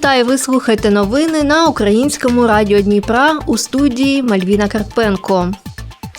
Вітаю! Ви слухаєте новини на українському радіо Дніпра у студії Мальвіна Карпенко.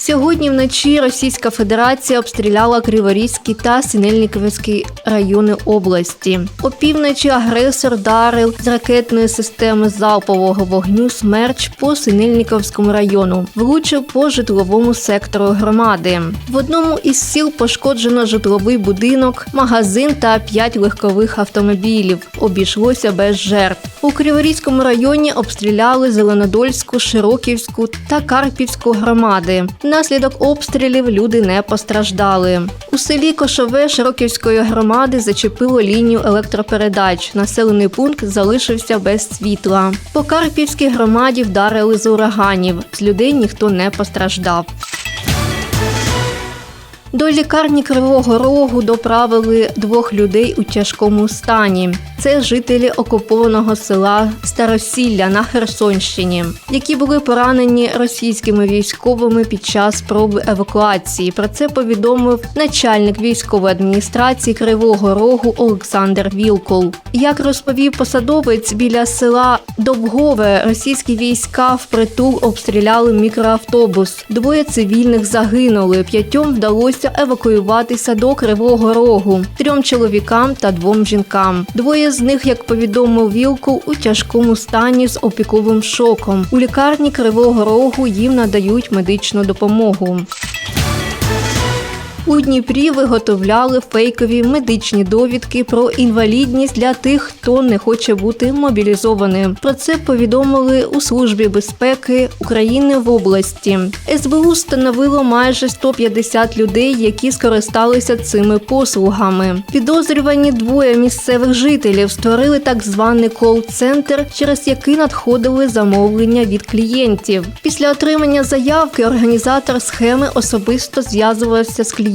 Сьогодні вночі Російська Федерація обстріляла Криворізький та Синельниковський райони області. Опівночі агресор дарив з ракетної системи залпового вогню смерч по Синельниковському району, влучив по житловому сектору громади. В одному із сіл пошкоджено житловий будинок, магазин та п'ять легкових автомобілів. Обійшлося без жертв. У Криворізькому районі обстріляли Зеленодольську, Широківську та Карпівську громади. Внаслідок обстрілів люди не постраждали. У селі Кошове Широківської громади зачепило лінію електропередач. Населений пункт залишився без світла. По Карпівській громаді вдарили з ураганів. З людей ніхто не постраждав. До лікарні Кривого Рогу доправили двох людей у тяжкому стані. Це жителі окупованого села Старосілля на Херсонщині, які були поранені російськими військовими під час спроби евакуації. Про це повідомив начальник військової адміністрації Кривого Рогу Олександр Вілкул. Як розповів посадовець біля села Довгове, російські війська впритул обстріляли мікроавтобус. Двоє цивільних загинули. П'ятьом вдалося евакуюватися до Кривого Рогу, трьом чоловікам та двом жінкам. Двоє з них, як повідомив Вілку, у тяжкому стані з опіковим шоком. У лікарні Кривого Рогу їм надають медичну допомогу. У Дніпрі виготовляли фейкові медичні довідки про інвалідність для тих, хто не хоче бути мобілізованим. Про це повідомили у службі безпеки України в області. СБУ встановило майже 150 людей, які скористалися цими послугами. Підозрювані двоє місцевих жителів створили так званий кол-центр, через який надходили замовлення від клієнтів. Після отримання заявки організатор схеми особисто зв'язувався з клієнтом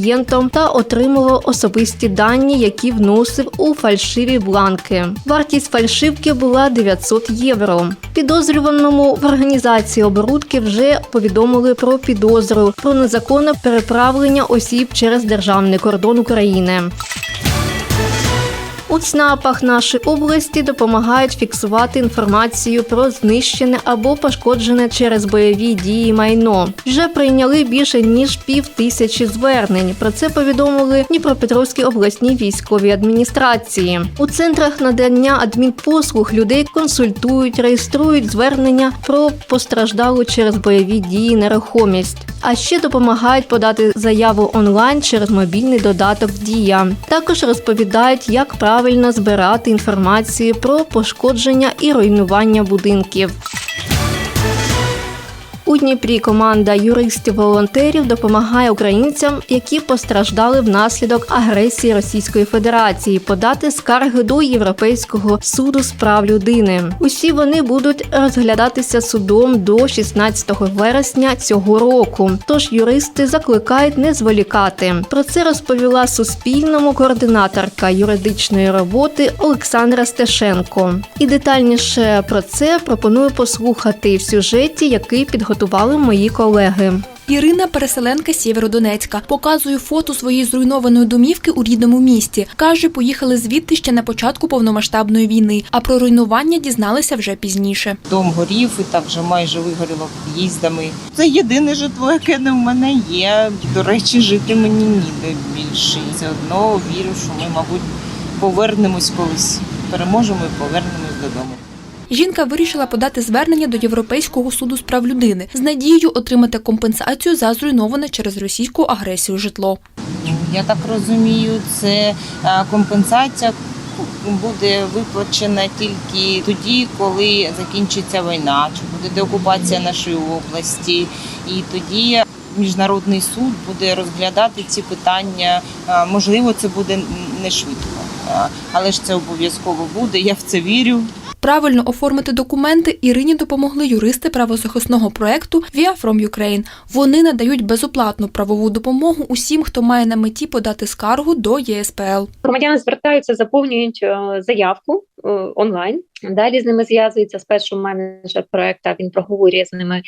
та отримував особисті дані, які вносив у фальшиві бланки. Вартість фальшивки була 900 євро. Підозрюваному в організації оборудки вже повідомили про підозру про незаконне переправлення осіб через державний кордон України. У ЦНАПах нашої області допомагають фіксувати інформацію про знищене або пошкоджене через бойові дії майно. Вже прийняли більше ніж пів тисячі звернень. Про це повідомили Дніпропетровській обласній військовій адміністрації. У центрах надання адмінпослуг людей консультують, реєструють звернення про постраждалу через бойові дії нерухомість. А ще допомагають подати заяву онлайн через мобільний додаток Дія. Також розповідають, як правильно збирати інформацію про пошкодження і руйнування будинків. Дніпрі команда юристів-волонтерів допомагає українцям, які постраждали внаслідок агресії Російської Федерації, подати скарги до Європейського суду з прав людини. Усі вони будуть розглядатися судом до 16 вересня цього року. Тож юристи закликають не зволікати. Про це розповіла Суспільному координаторка юридичної роботи Олександра Стешенко. І детальніше про це пропоную послухати в сюжеті, який підготував готували мої колеги. Ірина переселенка з Сєвєродонецька. Показує фото своєї зруйнованої домівки у рідному місті. Каже, поїхали звідти ще на початку повномасштабної війни, а про руйнування дізналися вже пізніше. Дом горів і так вже майже вигоріло під'їздами. Це єдине житло, яке не в мене є. До речі, жити мені ніде більше. І все одно вірю, що ми, мабуть, повернемось колись. Переможемо і повернемось додому. Жінка вирішила подати звернення до Європейського суду з прав людини з надією отримати компенсацію за зруйноване через російську агресію житло. Я так розумію, це е, компенсація буде виплачена тільки тоді, коли закінчиться війна, чи буде деокупація нашої області, і тоді. Міжнародний суд буде розглядати ці питання. Е, Можливо, це буде не швидко, е, але ж це обов'язково буде. Я в це вірю. Правильно оформити документи Ірині допомогли юристи правозахисного проекту Via from Ukraine. Вони надають безоплатну правову допомогу усім, хто має на меті подати скаргу до ЄСПЛ. Громадяни звертаються, заповнюють е, заявку е, онлайн. Далі з ними зв'язується спершу менеджер проекту. Він проговорює з ними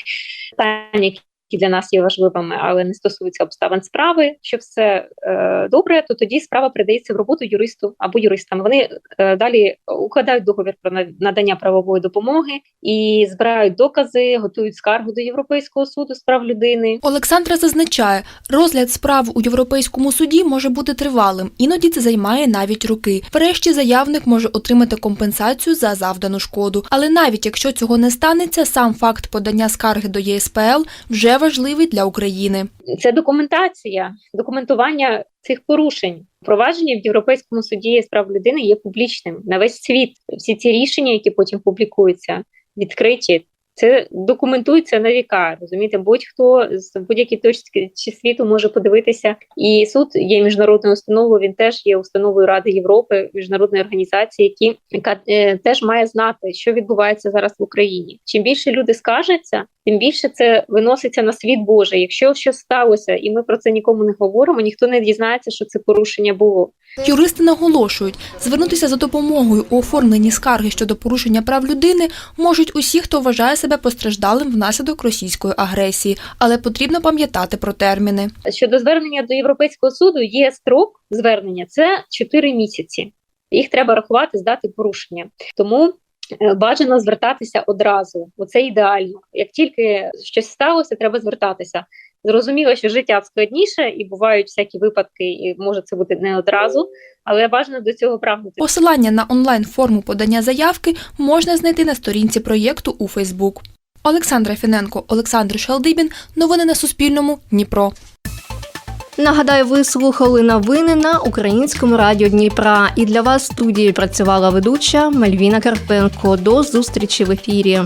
питання, які для нас є важливими, але не стосуються обставин справи. Що все е, добре, то тоді справа передається в роботу юристу або юристам. Вони е, далі укладають договір про надання правової допомоги і збирають докази, готують скаргу до Європейського суду з прав людини. Олександра зазначає, розгляд справ у Європейському суді може бути тривалим, іноді це займає навіть роки. Врешті заявник може отримати компенсацію за завдану шкоду. Але навіть якщо цього не станеться, сам факт подання скарги до ЄСПЛ вже важливий для України. Це документація, документування цих порушень. Провадження в Європейському суді з прав людини є публічним на весь світ. Всі ці рішення, які потім публікуються, відкриті. Це документується на віка. Розумієте, будь-хто з будь-якої точки чи світу може подивитися. І суд є міжнародною установою. Він теж є установою Ради Європи, міжнародної організації, які яка е, теж має знати, що відбувається зараз в Україні. Чим більше люди скаржаться, тим більше це виноситься на світ Божий. Якщо щось сталося, і ми про це нікому не говоримо, ніхто не дізнається, що це порушення було. Юристи наголошують, звернутися за допомогою у оформленні скарги щодо порушення прав людини можуть усі, хто вважає себе постраждалим внаслідок російської агресії, але потрібно пам'ятати про терміни. Щодо звернення до Європейського суду, є строк звернення це 4 місяці. Їх треба рахувати з дати порушення. Тому бажано звертатися одразу. Оце ідеально. Як тільки щось сталося, треба звертатися. Зрозуміло, що життя складніше і бувають всякі випадки, і може це бути не одразу, але бажано до цього прагнути. Посилання на онлайн-форму подання заявки можна знайти на сторінці проєкту у Фейсбук. Олександра Фіненко, Олександр Шалдибін. Новини на Суспільному. Дніпро. Нагадаю, ви слухали новини на українському радіо Дніпра. І для вас в студії працювала ведуча Мальвіна Карпенко. До зустрічі в ефірі.